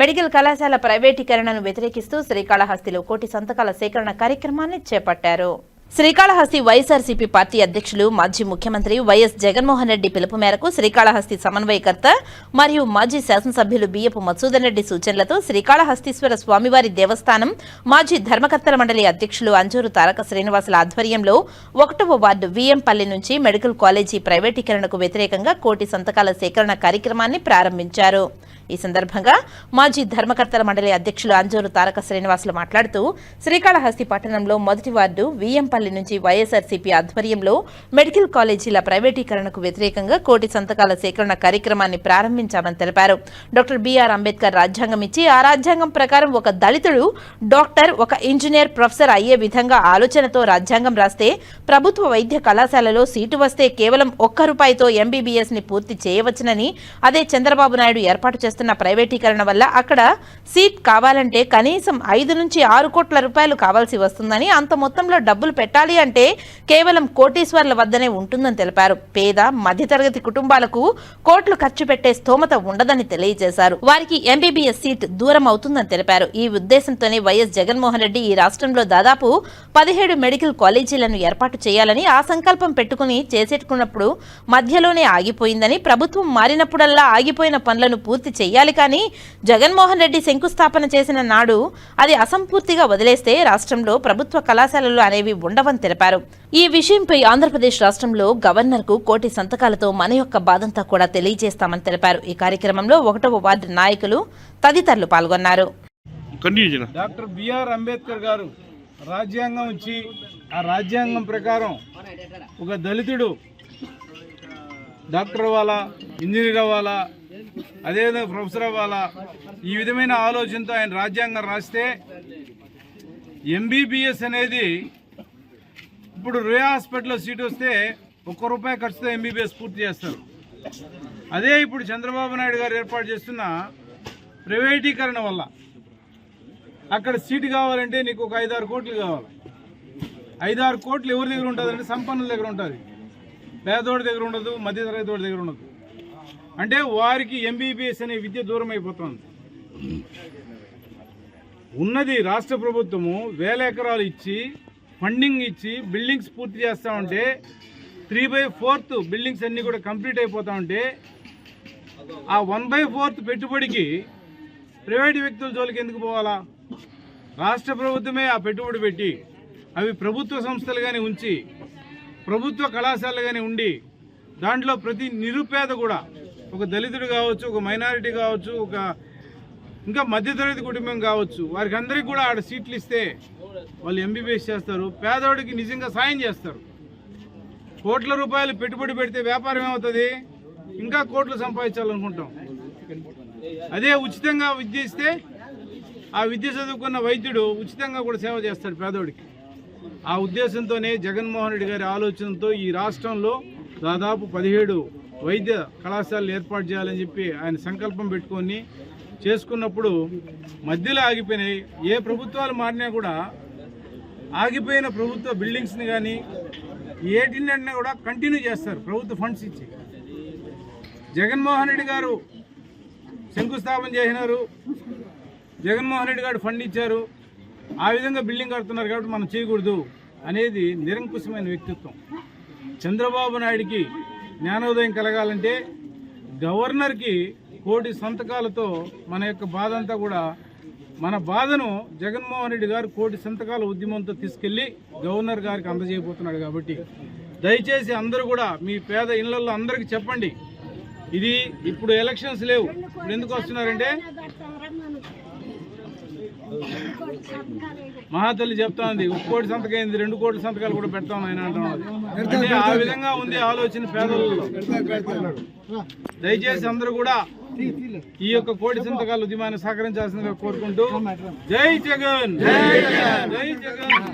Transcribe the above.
Medical కళాశాల ప్రైవేటీకరణను వ్యతిరేకిస్తూ శ్రీకాళహస్తిలో కోటి సంతకాల సేకరణ కార్యక్రమాన్ని చేపట్టారు. శ్రీకాళహస్తి వైఎస్ఆర్సీపీ పార్టీ అధ్యక్షులు మాజీ ముఖ్యమంత్రి వైఎస్ జగన్మోహన్ రెడ్డి పిలుపు మేరకు శ్రీకాళహస్తి సమన్వయకర్త మరియు మాజీ శాసనసభ్యులు బియ్యపు మసూదన్ రెడ్డి సూచనలతో శ్రీకాళహస్తీశ్వర స్వామివారి దేవస్థానం మాజీ ధర్మకర్తల మండలి అధ్యక్షులు అంజూరు తారక శ్రీనివాసుల ఆధ్వర్యంలో ఒకటవ వార్డు విఎంపల్లి నుంచి మెడికల్ కాలేజీ ప్రైవేటీకరణకు వ్యతిరేకంగా కోటి సంతకాల సేకరణ కార్యక్రమాన్ని ప్రారంభించారు. ఈ సందర్భంగా మాజీ ధర్మకర్తల మండలి అధ్యక్షులు అంజూరు తారక శ్రీనివాసులు మాట్లాడుతూ శ్రీకాళహస్తి పట్టణంలో మొదటి వార్డు విఎంపల్లి నుంచి వైఎస్ఆర్సీపీ ఆధ్వర్యంలో మెడికల్ కాలేజీల ప్రైవేటీకరణకు వ్యతిరేకంగా కోటి సంతకాల సేకరణ కార్యక్రమాన్ని ప్రారంభించామని తెలిపారు. డాక్టర్ బిఆర్ అంబేద్కర్ రాజ్యాంగం ఇచ్చి ఆ రాజ్యాంగం ప్రకారం ఒక దళితుడు డాక్టర్ ఒక ఇంజనీర్ ప్రొఫెసర్ అయ్యే విధంగా ఆలోచనతో రాజ్యాంగం రాస్తే ప్రభుత్వ వైద్య కళాశాలలో సీటు వస్తే కేవలం ఒక్క రూపాయితో ఎంబీబీఎస్ని పూర్తి చేయవచ్చునని అదే చంద్రబాబు నాయుడు ఏర్పాటు చేస్తున్న ప్రైవేటీకరణ వల్ల అక్కడ సీట్ కావాలంటే కనీసం ఐదు నుంచి ఆరు కోట్ల రూపాయలు కావాల్సి వస్తుందని అంత మొత్తంలో డబ్బులు పెట్టాలి అంటే కేవలం కోటీశ్వర్ల వద్దనే ఉంటుందని తెలిపారు. పేద మధ్యతరగతి కుటుంబాలకు కోట్లు ఖర్చు పెట్టే స్తోమత ఉండదని తెలియజేశారు. వారికి ఎంబీబీఎస్ సీట్ దూరం అవుతుందని తెలిపారు. ఈ ఉద్దేశంతోనే వైఎస్ జగన్మోహన్ రెడ్డి ఈ రాష్ట్రంలో దాదాపు పదిహేడు మెడికల్ కాలేజీలను ఏర్పాటు చేయాలని ఆ సంకల్పం పెట్టుకుని చేసేట్టుకున్నప్పుడు మధ్యలోనే ఆగిపోయిందని ప్రభుత్వం మారినప్పుడల్లా ఆగిపోయిన పనులను పూర్తి చేయాలి కానీ జగన్మోహన్ రెడ్డి శంకుస్థాపన చేసిన నాడు అది అసంపూర్తిగా వదిలేస్తే రాష్ట్రంలో ప్రభుత్వ కళాశాలలు అనేవి ఉండవని తెలిపారు. ఈ విషయంపై ఆంధ్రప్రదేశ్ రాష్ట్రంలో గవర్నర్కు కోటి సంతకాలతో మన యొక్క బాధంతా కూడా తెలియజేస్తామని తెలిపారు. ఈ కార్యక్రమంలో ఒకటవ వార్డు నాయకులు తదితరులు పాల్గొన్నారు. డాక్టర్ బిఆర్ అంబేద్కర్ గారు రాజ్యాంగం ఇచ్చి ఆ రాజ్యాంగం ప్రకారం ఒక దళితుడు డాక్టర్ అవ్వాలా ఇంజనీర్ అవ్వాలా అదేవిధంగా ప్రొఫెసర్ అవ్వాలా ఈ విధమైన ఆలోచనతో ఆయన రాజ్యాంగం రాస్తే ఎంబీబీఎస్ అనేది ఇప్పుడు రే హాస్పిటల్లో సీట్ వస్తే ఒక్క రూపాయి ఖర్చుతో ఎంబీబీఎస్ పూర్తి చేస్తారు. అదే ఇప్పుడు చంద్రబాబు నాయుడు గారు ఏర్పాటు చేస్తున్న ప్రైవేటీకరణ వల్ల అక్కడ సీటు కావాలంటే నీకు ఒక ఐదారు కోట్లు కావాలి. ఐదారు కోట్లు ఎవరి దగ్గర ఉంటుందంటే సంపన్నుల దగ్గర ఉంటుంది. పేదోడి దగ్గర ఉండదు మధ్యతరగతి దగ్గర ఉండదు. అంటే వారికి ఎంబీబీఎస్ అనే విద్య దూరం అయిపోతుంది. ఉన్నది రాష్ట్ర ప్రభుత్వము వేల ఎకరాలు ఇచ్చి ఫండింగ్ ఇచ్చి బిల్డింగ్స్ పూర్తి చేస్తూ ఉంటే త్రీ బై ఫోర్త్ బిల్డింగ్స్ అన్నీ కూడా కంప్లీట్ అయిపోతూ ఉంటే ఆ వన్ బై ఫోర్త్ పెట్టుబడికి ప్రైవేట్ వ్యక్తుల జోలికి ఎందుకు పోవాలా? రాష్ట్ర ప్రభుత్వమే ఆ పెట్టుబడి పెట్టి అవి ప్రభుత్వ సంస్థలు కానీ ఉంచి ప్రభుత్వ కళాశాలలు కానీ ఉండి దాంట్లో ప్రతి నిరుపేద కూడా ఒక దళితుడు కావచ్చు ఒక మైనారిటీ కావచ్చు ఒక ఇంకా మధ్యతరగతి కుటుంబం కావచ్చు వారికి అందరికీ కూడా ఆడ సీట్లు ఇస్తే వాళ్ళు ఎంబీబీఎస్ చేస్తారు. పేదవాడికి నిజంగా సాయం చేస్తారు. కోట్ల రూపాయలు పెట్టుబడి పెడితే వ్యాపారం ఏమవుతుంది? ఇంకా కోట్లు సంపాదించాలనుకుంటాం. అదే ఉచితంగా విద్య ఇస్తే ఆ విద్య చదువుకున్న వైద్యుడు ఉచితంగా కూడా సేవ చేస్తాడు పేదోడికి. ఆ ఉద్దేశంతోనే జగన్మోహన్ రెడ్డి గారి ఆలోచనతో ఈ రాష్ట్రంలో దాదాపు పదిహేడు వైద్య కళాశాలలు ఏర్పాటు చేయాలని చెప్పి ఆయన సంకల్పం పెట్టుకొని చేసుకున్నప్పుడు మధ్యలో ఆగిపోయినాయి. ఏ ప్రభుత్వాలు మారినా కూడా ఆగిపోయిన ప్రభుత్వ బిల్డింగ్స్ని కానీ ఏటినన్నా కూడా కంటిన్యూ చేస్తారు ప్రభుత్వ ఫండ్స్ ఇచ్చి. జగన్మోహన్ రెడ్డి గారు శంకుస్థాపన చేసినారు. జగన్మోహన్ రెడ్డి గారు ఫండ్ ఇచ్చారు. ఆ విధంగా బిల్డింగ్ కడుతున్నారు కాబట్టి మనం చేయకూడదు అనేది నిరంకుశమైన వ్యక్తిత్వం. చంద్రబాబు నాయుడికి జ్ఞానోదయం కలగాలంటే గవర్నర్కి కోటి సంతకాలతో మన యొక్క బాధ అంతా కూడా మన బాధను జగన్మోహన్ రెడ్డి గారు కోటి సంతకాల ఉద్యమంతో తీసుకెళ్ళి గవర్నర్ గారికి అందజేయబోతున్నాడు కాబట్టి దయచేసి అందరూ కూడా మీ పేద ఇళ్ళలో అందరికీ చెప్పండి. ఇది ఇప్పుడు ఎలక్షన్స్ లేవు. ఇప్పుడు ఎందుకు వస్తున్నారంటే మహాతల్లి చెప్తా ఉంది ఒక కోటి సంతకం రెండు కోట్ల సంతకాలు కూడా పెడతాం ఆయన అంటే ఆ విధంగా ఉంది ఆలోచన పేదలలో దయచేసి అందరూ కూడా ఈ యొక్క కోటి సంతకాల ఉద్యమాన్ని సహకరించాల్సిందిగా కోరుకుంటూ జై జగన్ జై జగన్ జై జగన్